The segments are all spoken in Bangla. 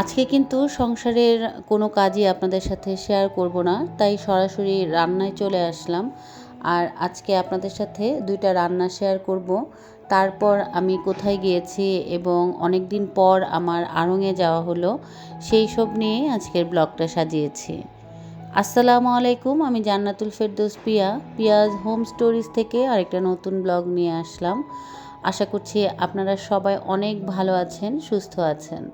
আজকে কিন্তু সংসারের কোনো কাজই আপনাদের সাথে শেয়ার করব না, তাই সরাসরি রান্নায় চলে আসলাম। আর আজকে আপনাদের সাথে দুইটা রান্না শেয়ার করব। তারপর আমি কোথায় গিয়েছি এবং অনেক দিন পর আমার আড়ঙে যাওয়া হলো, সেই সব নিয়ে আজকের ব্লগটা সাজিয়েছি। আসসালামু আলাইকুম, আমি জান্নাতুল ফেরদৌস পিয়া, পিয়াজ হোম স্টোরিজ থেকে আরেকটা নতুন ব্লগ নিয়ে আসলাম। আশা করছি আপনারা সবাই অনেক ভালো আছেন, সুস্থ আছেন।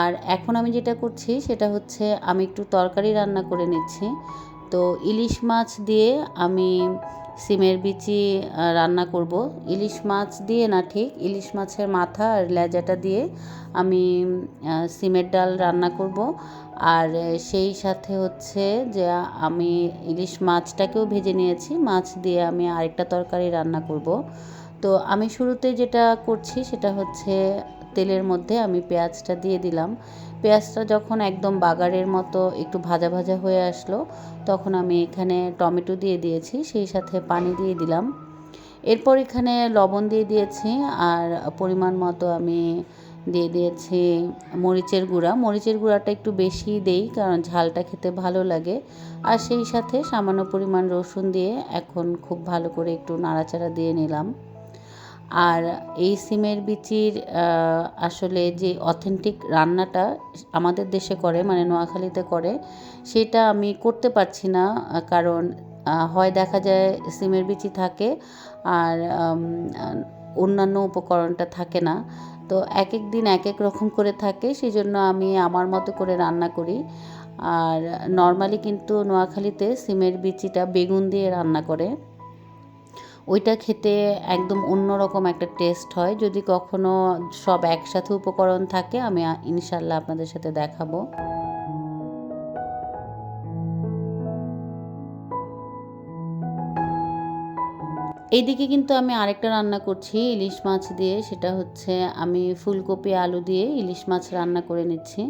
আর এখন আমি যেটা করছি সেটা হচ্ছে আমি একটু তরকারি রান্না করে নিচ্ছি। তো ইলিশ মাছ দিয়ে আমি সিমের বিচি রান্না করব। ইলিশ মাছ দিয়ে না ঠিক, ইলিশ মাছের মাথা আর লেজাটা দিয়ে আমি সিমের ডাল রান্না করব। আর সেই সাথে হচ্ছে যে আমি ইলিশ মাছটাকেও ভেজে নিয়েছি, মাছ দিয়ে আমি আরেকটা তরকারি রান্না করব। তো আমি শুরুতে যেটা করছি সেটা হচ্ছে তেলের মধ্যে আমি পেঁয়াজটা দিয়ে দিলাম। পেঁয়াজটা যখন একদম বাগারের মতো একটু ভাজা ভাজা হয়ে আসলো, তখন আমি এখানে টমেটো দিয়ে দিয়েছি, সেই সাথে পানি দিয়ে দিলাম। এরপর এখানে লবণ দিয়ে দিয়েছি, আর পরিমাণ মতো আমি দিয়ে দিয়েছি মরিচের গুঁড়া। মরিচের গুঁড়াটা একটু বেশি দেই, কারণ ঝালটা খেতে ভালো লাগে। আর সেই সাথে সামান্য পরিমাণ রসুন দিয়ে এখন খুব ভালো করে একটু নাড়াচাড়া দিয়ে নিলাম। আর এই সিমের বিচির আসলে যে অথেন্টিক রান্নাটা আমাদের দেশে করে মানে নোয়াখালীতে করে, সেটা আমি করতে পারছি না, কারণ হয় দেখা যায় সিমের বিচি থাকে আর অন্যান্য উপকরণটা থাকে না। তো এক এক দিন এক এক রকম করে থাকে সেই জন্য আমি আমার মতো করে রান্না করি। আর নর্মালি কিন্তু নোয়াখালীতে সিমের বিচিটা বেগুন দিয়ে রান্না করে। ওইটা খেতে একদম অন্যরকম একটা টেস্ট হয়। যদি কখনো সব একসাথে উপকরণ থাকে, আমি ইনশাল্লাহ আপনাদের সাথে দেখাবো। এইদিকে কিন্তু আমি আরেকটা রান্না করছি, ইলিশ মাছ দিয়ে। সেটা হচ্ছে আমি ফুলকপি, আলু দিয়ে ইলিশ মাছ রান্না করে নিচ্ছি।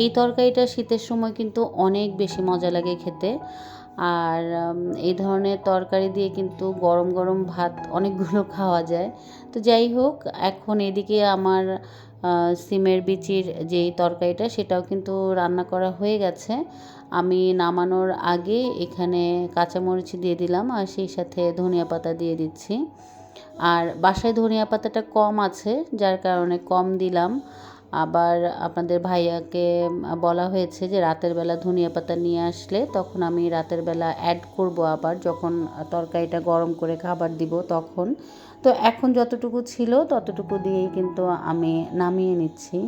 এই তরকারিটা শীতের সময় কিন্তু অনেক বেশি মজা লাগে খেতে। আর এই ধরনের তরকারি দিয়ে কিন্তু গরম গরম ভাত অনেকগুলো খাওয়া যায়। তো যাই হোক, এখন এদিকে আমার সিমের বিচির যেই তরকারিটা সেটাও কিন্তু রান্না করা হয়ে গেছে। আমি নামানোর আগে এখানে কাঁচামরিচ দিয়ে দিলাম আর সেই সাথে ধনিয়া পাতা দিয়ে দিচ্ছি। আর বাসায় ধনিয়া পাতাটা কম আছে, যার কারণে কম দিলাম। আবার আপনাদের ভাইয়াকে বলা হয়েছে যে রাতের বেলা ধনিয়া পাতা নিয়ে আসলে তখন আমি রাতের বেলা অ্যাড করব আবার যখন তরকারিটা গরম করে খাবার দিব তখন। তো এখন যতটুকু ছিল ততটুকু দিয়েই কিন্তু আমি নামিয়ে নিচ্ছি।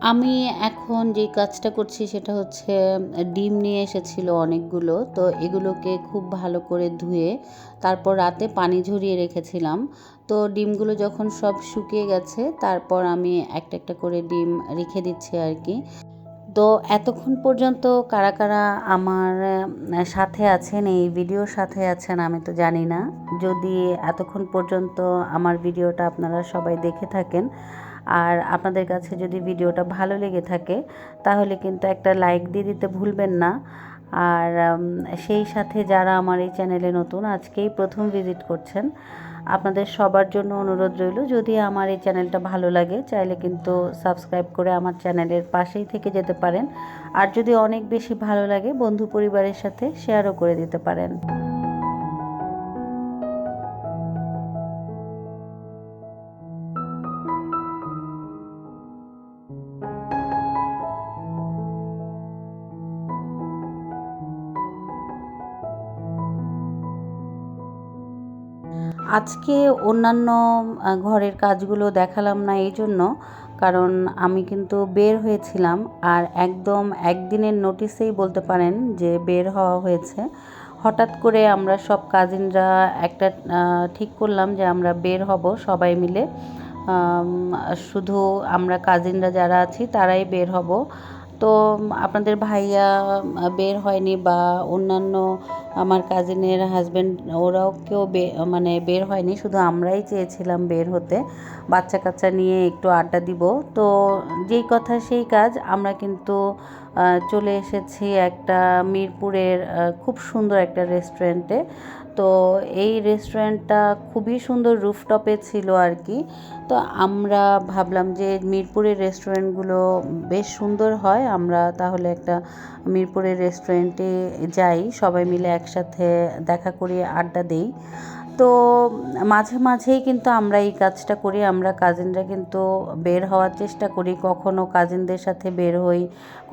আমি এখন যে কাজটা করছি সেটা হচ্ছে, ডিম নিয়ে এসেছিল অনেকগুলো, তো এগুলোকে খুব ভালো করে ধুয়ে তারপর রাতে পানি ঝরিয়ে রেখেছিলাম। তো ডিমগুলো যখন সব শুকিয়ে গেছে, তারপর আমি একটা একটা করে ডিম রেখে দিচ্ছি আর কি। তো এতক্ষণ পর্যন্ত কারা কারা আমার সাথে আছেন, এই ভিডিওর সাথে আছেন আমি তো জানি না। যদি এতক্ষণ পর্যন্ত আমার ভিডিওটা আপনারা সবাই দেখে থাকেন, আর আপনাদের কাছে যদি ভিডিওটা ভালো লেগে থাকে, তাহলে কিন্তু একটা লাইক দিয়ে দিতে ভুলবেন না। আর সেই সাথে যারা আমার এই চ্যানেলে নতুন, আজকেই প্রথম ভিজিট করছেন আপনাদের সবার জন্য অনুরোধ রইল, যদি আমার এই চ্যানেলটা ভালো লাগে, চাইলে কিন্তু সাবস্ক্রাইব করে আমার চ্যানেলের পাশেই থেকে যেতে পারেন। আর যদি অনেক বেশি ভালো লাগে, বন্ধু পরিবারের সাথে শেয়ারও করে দিতে পারেন। আজকে অন্যান্য ঘরের কাজগুলো দেখালাম না এই জন্য, কারণ আমি কিন্তু বের হয়েছিলাম। আর একদম একদিনের নোটিসেই বলতে পারেন যে বের হওয়া হয়েছে। হঠাৎ করে আমরা সব কাজিনরা একটা ঠিক করলাম যে আমরা বের হব সবাই মিলে। শুধু আমরা কাজিনরা যারা আছি তারাই বের হব। তো, আপনাদের ভাইয়া বের হয়নি বা অন্যান্য আমার কাজিনের হাজব্যান্ড ওরাও কেউ মানে বের হয়নি, শুধু আমরাই চেয়েছিলাম বের হতে। বাচ্চা কাচ্চা নিয়ে একটু আড্ডা দিব। তো যেই কথা সেই কাজ, আমরা কিন্তু চলে এসেছি একটা মিরপুরের খুব সুন্দর একটা রেস্টুরেন্টে তো এই রেস্টুরেন্টটা খুবই সুন্দর রুফটপে ছিল আর কি। তো আমরা ভাবলাম যে মিরপুরের রেস্টুরেন্টগুলো বেশ সুন্দর হয়, আমরা তাহলে একটা মিরপুরের রেস্টুরেন্টে যাই, সবাই মিলে একসাথে দেখা করি, আড্ডা দেই। তো মাঝে মাঝেই কিন্তু আমরা এই কাজটা করি, আমরা কাজিনরা কিন্তু বের হওয়ার চেষ্টা করি, কখনো কাজিনদের সাথে বের হই,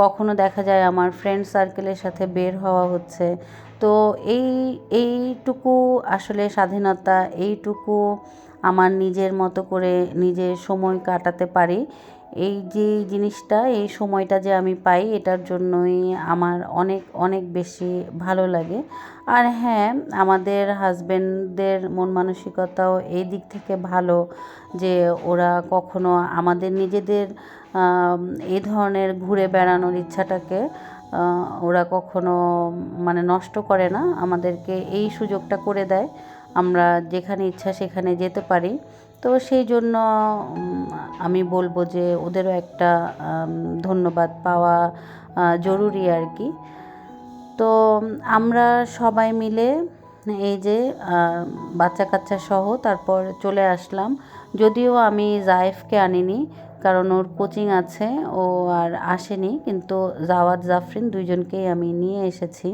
কখনো দেখা যায় আমার ফ্রেন্ড সার্কেলের সাথে বের হওয়া হচ্ছে। তো এই, এইটুকু আসলে স্বাধীনতা, এইটুকু আমার নিজের মতো করে নিজের সময় কাটাতে পারি। এই যে জিনিসটা, এই সময়টা যে আমি পাই, এটার জন্যই আমার অনেক অনেক বেশি ভালো লাগে। আর হ্যাঁ আমাদের হাজব্যান্ডদের মন মানসিকতাও এই দিক থেকে ভালো যে ওরা কখনো আমাদের নিজেদের এই ধরনের ঘুরে বেড়ানোর ইচ্ছাটাকে ওরা কখনো মানে নষ্ট করে না, আমাদেরকে এই সুযোগটা করে দেয়। আমরা যেখানে ইচ্ছা সেখানে যেতে পারি। তো সেই জন্য আমি বলব যে ওদেরও একটা ধন্যবাদ পাওয়া জরুরি আর কি। তো, আমরা সবাই মিলে এই যে বাচ্চা কাচ্চা সহ তারপর চলে আসলাম। যদিও আমি জায়েফকে আনিনি কারণ ওর কোচিং আছে ও আর আসেনি কিন্তু জাওয়াদ জাফরিন দুইজনকেই আমি নিয়ে এসেছি।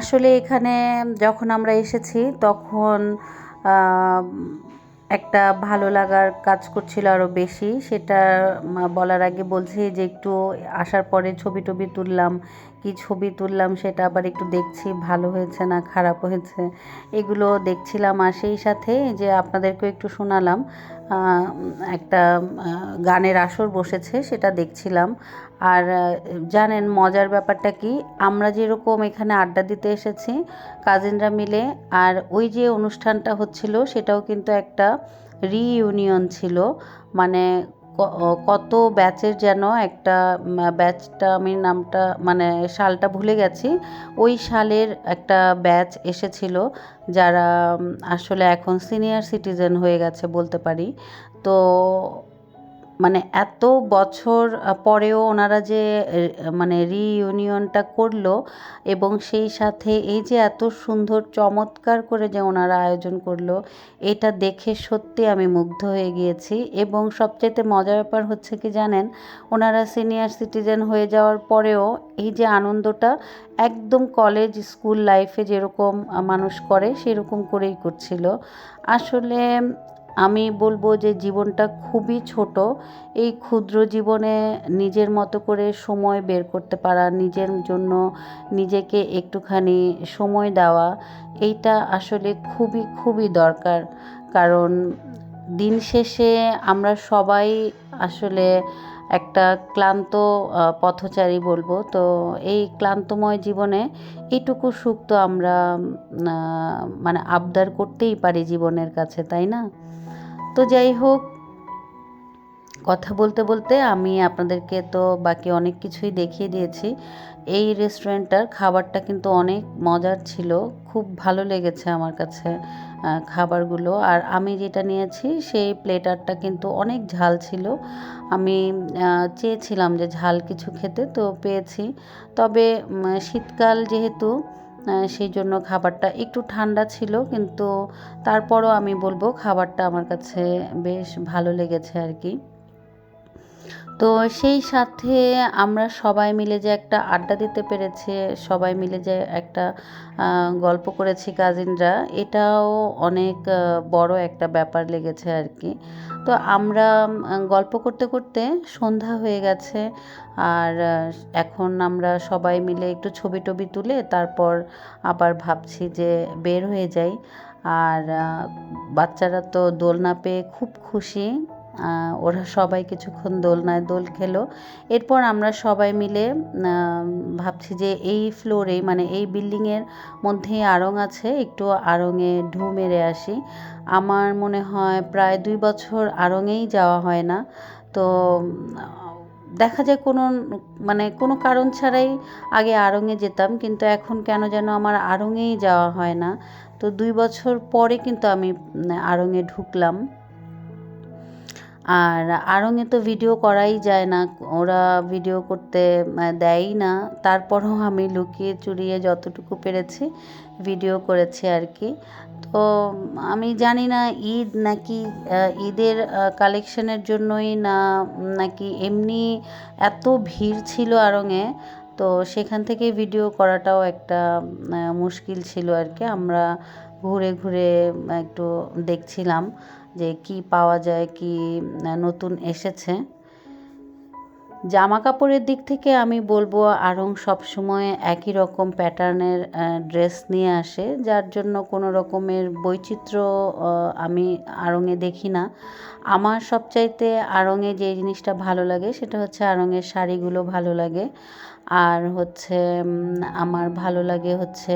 আসলে এখানে যখন আমরা এসেছি, তখন একটা ভালো লাগার কাজ করছিল আরও বেশি। সেটা বলার আগে বলছি যে একটু আসার পরে ছবি টবি তুললাম কি ছবি তুললাম সেটা আবার একটু দেখছি, ভালো হয়েছে না খারাপ হয়েছে, এগুলো দেখছিলাম। আর সেই সাথে যে আপনাদেরকেও একটু শোনালাম একটা গানের আসর বসেছে সেটা দেখছিলাম। আর জানেন মজার ব্যাপারটা কি? আমরা যেরকম এখানে আড্ডা দিতে এসেছি, কাজিনরা মিলে, আর ওই যে অনুষ্ঠানটা হচ্ছিল সেটাও কিন্তু একটা রিইউনিয়ন ছিল। মানে কত ব্যাচের যেন একটা ব্যাচটা আমি নামটা মানে সালটা ভুলে গেছি। ওই সালের একটা ব্যাচ এসেছিল যারা আসলে এখন সিনিয়র সিটিজেন হয়ে গেছে বলতে পারি। তো মানে এত বছর পরেও ওনারা যে মানে রিইউনিয়নটা করল এবং সেই সাথে এই যে এত সুন্দর, চমৎকার করে যে ওনারা আয়োজন করল, এটা দেখে সত্যি আমি মুগ্ধ হয়ে গিয়েছি এবং সবচেয়ে মজার ব্যাপার হচ্ছে কি জানেন, ওনারা সিনিয়র সিটিজেন হয়ে যাওয়ার পরেও এই যে আনন্দটা একদম কলেজ স্কুল লাইফে যেরকম মানুষ করে সেরকম করেই করছিল। আসলে আমি বলব যে জীবনটা খুবই ছোট। এই ক্ষুদ্র জীবনে নিজের মতো করে সময় বের করতে পারা, নিজের জন্য নিজেকে একটুখানি সময় দেওয়া, এইটা আসলে খুবই খুবই দরকার। কারণ দিন শেষে আমরা সবাই আসলে একটা ক্লান্ত পথচারী বলব। তো এই ক্লান্তময় জীবনে এইটুকু সুখ তো আমরা মানে আবদার করতেই পারি জীবনের কাছে, তাই না? তো যাই হোক, কথা বলতে বলতে আমি আপনাদেরকে তো বাকি অনেক কিছুই দেখিয়ে দিয়েছি। এই রেস্টুরেন্টটার খাবারটা কিন্তু অনেক মজার ছিল, খুব ভালো লেগেছে আমার কাছে খাবারগুলো। আর আমি যেটা নিয়েছি সেই প্লেটারটা কিন্তু অনেক ঝাল ছিল। আমি চেয়েছিলাম যে ঝাল কিছু খেতে, তো পেয়েছি। তবে শীতকাল যেহেতু সেই জন্য খাবারটা একটু ঠান্ডা ছিল, কিন্তু তারপরও আমি বলব খাবারটা আমার কাছে বেশ ভালো লেগেছে আর কি। তো সেই সাথে আমরা সবাই মিলে যে একটা আড্ডা দিতে পেরেছে, সবাই মিলে যে একটা গল্প করেছি কাজিনরা এটাও অনেক বড় একটা ব্যাপার লেগেছে আর কি তো আমরা গল্প করতে করতে সন্ধ্যা হয়ে গেছে, আর এখন আমরা সবাই মিলে একটু ছবি টবি তুলে তারপর আবার ভাবছি যে বের হয়ে যাই। আর বাচ্চারা তো দোলনা পেয়ে খুব খুশি। ওরা সবাই কিছুক্ষণ দোলনায় দোল খেলো। এরপর আমরা সবাই মিলে ভাবছি যে এই ফ্লোরে মানে এই বিল্ডিংয়ের মধ্যেই আড়ং আছে, একটু আড়ংয়ে ঢু মেরে আসি। আমার মনে হয় প্রায় দুই বছর আড়ংয়েই যাওয়া হয় না। তো, দেখা যায় কোনো মানে কোনো কারণ ছাড়াই আগে আড়ংয়ে যেতাম, কিন্তু এখন কেন যেন আমার আড়ংয়েই যাওয়া হয় না। তো দুই বছর পরে কিন্তু আমি আড়ংয়ে ঢুকলাম। আর আড়ংয়ে তো ভিডিও করাই যায় না, ওরা ভিডিও করতে দেয়ই না। তারপরেও আমি লুকিয়ে চুরিয়ে যতটুকু পেরেছি ভিডিও করেছি আর কি। তো আমি জানি না ঈদ নাকি ঈদের কালেকশনের জন্যই না, নাকি এমনি এত ভিড় ছিল আড়ংয়ে তো সেখান থেকে ভিডিও করাটাও একটা মুশকিল ছিল আর কি। আমরা ঘুরে ঘুরে একটু দেখছিলাম। যে কি পাওয়া যায় কি নতুন এসেছে। জামা কাপড়ের দিক থেকে আমি বলব আড়ং সবসময় একই রকম প্যাটার্নের ড্রেস নিয়ে আসে, যার জন্য কোনো রকমের বৈচিত্র্য আমি আড়ংয়ে দেখি না। আমার সবচাইতে আড়ংয়ে যে জিনিসটা ভালো লাগে, সেটা হচ্ছে আড়ংয়ের শাড়িগুলো ভালো লাগে। আর হচ্ছে আমার ভালো লাগে হচ্ছে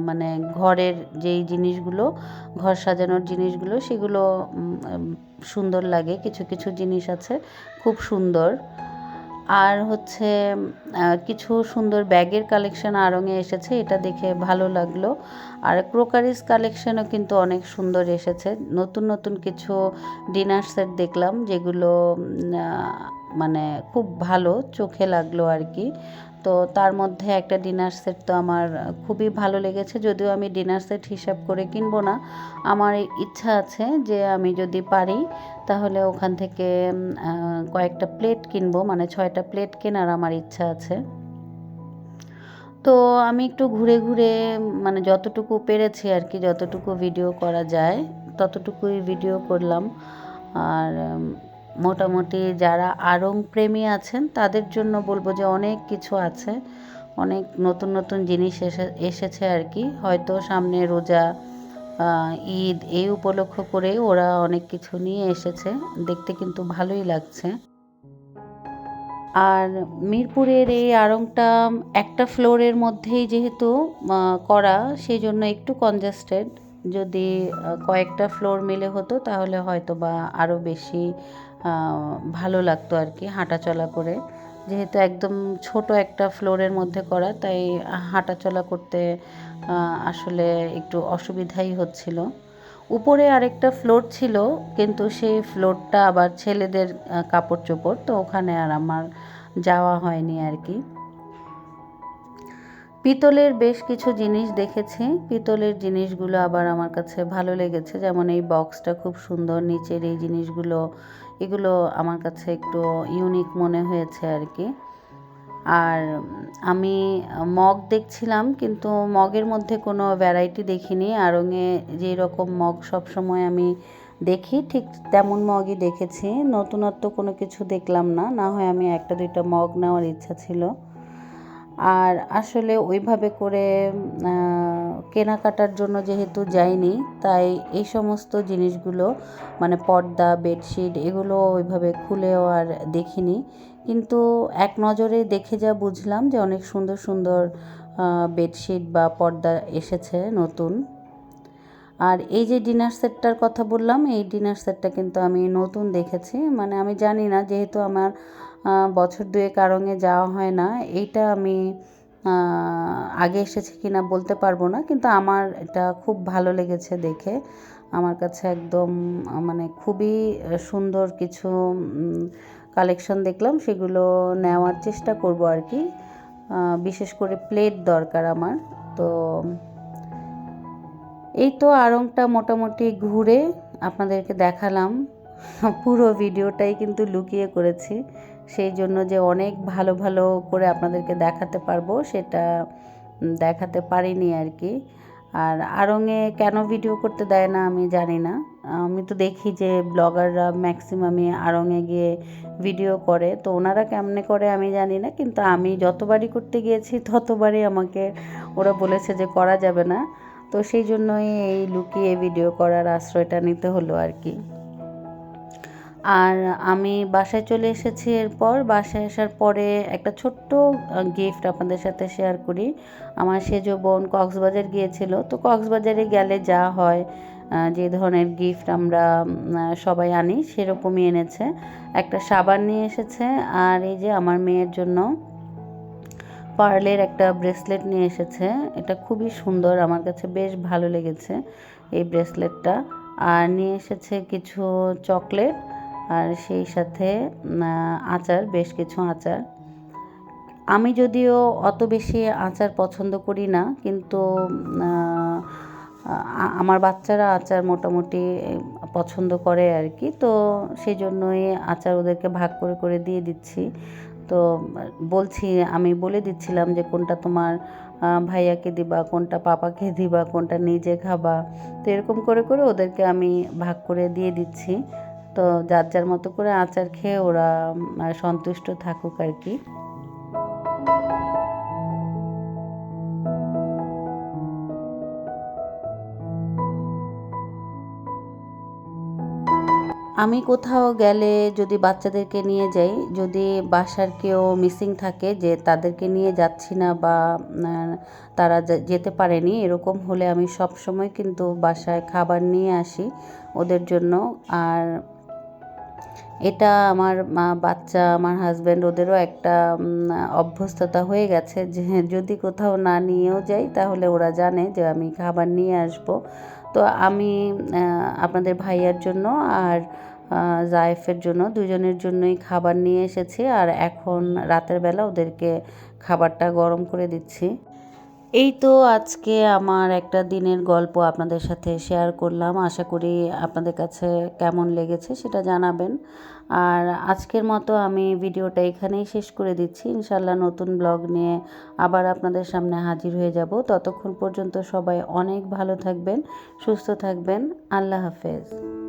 মানে ঘরের যেই জিনিসগুলো, ঘর সাজানোর জিনিসগুলো, সেগুলো সুন্দর লাগে। কিছু কিছু জিনিস আছে খুব সুন্দর। আর হচ্ছে কিছু সুন্দর ব্যাগের কালেকশন আরঙে এসেছে, এটা দেখে ভালো লাগল। আর ক্রোকারিস কালেকশনও কিন্তু অনেক সুন্দর এসেছে। নতুন নতুন কিছু ডিনার সেট দেখলাম, যেগুলো মানে খুব ভালো, চোখে লাগল আর কি। তো তার মধ্যে একটা ডিনার সেট তো আমার খুবই ভালো লেগেছে, যদিও আমি ডিনার সেট হিসাব করে কিনবো না। আমার ইচ্ছা আছে যে আমি যদি পারি, তাহলে ওখান থেকে কয়েকটা প্লেট কিনবো মানে ছয়টা প্লেট কেনার আমার ইচ্ছা আছে। তো আমি একটু ঘুরে ঘুরে মানে যতটুকু পেরেছি আর কি, যতটুকু ভিডিও করা যায়, ততটুকুই ভিডিও করলাম। আর মোটামুটি যারা আড়ং প্রেমী আছেন, তাদের জন্য বলব যে অনেক কিছু আছে। অনেক নতুন নতুন জিনিস এসে, এসেছে আর কি। হয়তো সামনে রোজা ঈদ এই উপলক্ষ করে ওরা অনেক কিছু নিয়ে এসেছে। দেখতে কিন্তু ভালোই লাগছে। আর মিরপুরের এই আড়ংটা একটা ফ্লোরের মধ্যেই যেহেতু করা, সেই জন্য একটু কনজাস্টেড। যদি কয়েকটা ফ্লোর মিলে হতো, তাহলে হয়তো বা আরও বেশি ভালো লাগতো আর কি হাঁটাচলা করে। যেহেতু একদম ছোট একটা ফ্লোরের মধ্যে করা, তাই হাঁটাচলা করতে আসলে একটু অসুবিধাই হচ্ছিল। উপরে আরেকটা ফ্লোর ছিল, কিন্তু সেই ফ্লোরটা আবার ছেলেদের কাপড় চোপড়, তো ওখানে আর আমার যাওয়া হয়নি আর কি। পিতলের বেশ কিছু জিনিস দেখেছি। পিতলের জিনিসগুলো আবার আমার কাছে ভালো লেগেছে। যেমন এই বক্সটা খুব সুন্দর, নিচের এই জিনিসগুলো, এগুলো আমার কাছে একটু ইউনিক মনে হয়েছে আর কি। আর আমি মগ দেখছিলাম, কিন্তু মগের মধ্যে কোনো ভ্যারাইটি দেখিনি। আড়ংয়ে যেই রকম মগ সবসময় আমি দেখি, ঠিক তেমন মগই দেখেছি। নতুনত্ব কোনো কিছু দেখলাম না। না হয় আমি একটা দুইটা মগ নেওয়ার ইচ্ছা ছিল। আর আসলে ওইভাবে করে কেনাকাটার জন্য যেহেতু যাইনি, তাই এই সমস্ত জিনিসগুলো মানে পর্দা, বেডশিট, এগুলো ওইভাবে খুলেও আর দেখিনি। কিন্তু এক নজরে দেখে যা বুঝলাম যে অনেক সুন্দর সুন্দর বেডশিট বা পর্দা এসেছে নতুন। আর এই যে ডিনার সেটটার কথা বললাম, এই ডিনার সেটটা কিন্তু আমি নতুন দেখেছি। মানে আমি জানি না, যেহেতু আমার বছর দুয়েক আড়ঙে যাওয়া হয় না। এইটা আমি আগে এসেছে কি না বলতে পারব না, কিন্তু আমার এটা খুব ভালো লেগেছে দেখে। আমার কাছে একদম মানে খুবই সুন্দর কিছু কালেকশন দেখলাম, সেগুলো নেওয়ার চেষ্টা করব আর কি। বিশেষ করে প্লেট দরকার আমার। তো, এই তো আড়ংটা মোটামুটি ঘুরে আপনাদেরকে দেখালাম। পুরো ভিডিওটাই কিন্তু লুকিয়ে করেছি। সেই জন্য যে অনেক ভালো ভালো করে আপনাদেরকে দেখাতে পারব, সেটা দেখাতে পারিনি আর কি। আর আড়ংয়ে কেন ভিডিও করতে দেয় না আমি জানি না। আমি তো দেখি যে ব্লগাররা ম্যাক্সিমামই আড়ংয়ে গিয়ে ভিডিও করে, তো ওনারা কেমনে করে আমি জানি না, কিন্তু আমি যতবারই করতে গিয়েছি ততবারই আমাকে, ওরা বলেছে যে করা যাবে না। তো সেই জন্যই এই লুকিয়ে ভিডিও করার আশ্রয়টা নিতে হলো আর কি। আর আমি বাসায় চলে এসেছি এরপর। বাসায় আসার পরে একটা ছোট্ট গিফট আপনাদের সাথে শেয়ার করি। আমার সেজো বোন কক্সবাজার গিয়েছিল। তো কক্সবাজারে গেলে যা হয় যে ধরনের গিফট আমরা সবাই আনি, সেরকমই এনেছে। একটা সাবান নিয়ে এসেছে আর এই যে আমার মেয়ের জন্য পার্লের একটা ব্রেসলেট নিয়ে এসেছে। এটা খুবই সুন্দর, আমার কাছে বেশ ভালো লেগেছে এই ব্রেসলেটটা আর নিয়ে এসেছে কিছু চকলেট আর সেই সাথে আচার, বেশ কিছু আচার। আমি যদিও অত বেশি আচার পছন্দ করি না, কিন্তু আমার বাচ্চারা আচার মোটামুটি পছন্দ করে আর কি। তো সেই জন্যই আচার ওদেরকে ভাগ করে করে দিয়ে দিচ্ছি। তো বলছি, আমি বলে দিচ্ছিলাম যে কোনটা তোমার ভাইয়াকে দিবা, কোনটা পাপাকে দিবা, কোনটা নিজে খাবা। তো এরকম করে করে ওদেরকে আমি ভাগ করে দিয়ে দিচ্ছি। তো যার যার মতো করে আচার খেয়ে ওরা সন্তুষ্ট থাকুক আর কি। আমি কোথাও গেলে যদি বাচ্চাদেরকে নিয়ে যাই, যদি বাসার কেউ মিসিং থাকে যে তাদেরকে নিয়ে যাচ্ছি না বা তারা যেতে পারেনি, এরকম হলে আমি সব সময় কিন্তু বাসায় খাবার নিয়ে আসি ওদের জন্য। আর এটা আমার মা, বাচ্চা, আমার হাজব্যান্ড ওদেরও একটা অভ্যস্ততা হয়ে গেছে যে যদি কোথাও না নিয়েও যাই তাহলে ওরা জানে যে আমি খাবার নিয়ে আসব। তো আমি আপনাদের ভাইয়ার জন্য আর জায়েফের জন্য দুজনের জন্যই খাবার নিয়ে এসেছি আর এখন রাতের বেলা ওদেরকে খাবারটা গরম করে দিচ্ছি। এই তো আজকে আমার একটা দিনের গল্প আপনাদের সাথে শেয়ার করলাম। আশা করি আপনাদের কাছে কেমন লেগেছে সেটা জানাবেন। আর আজকের মতো আমি ভিডিওটা এখানেই শেষ করে দিচ্ছি। ইনশাল্লাহ নতুন ব্লগ নিয়ে আবার আপনাদের সামনে হাজির হয়ে যাব। ততক্ষণ পর্যন্ত সবাই অনেক ভালো থাকবেন, সুস্থ থাকবেন। আল্লাহ হাফেজ।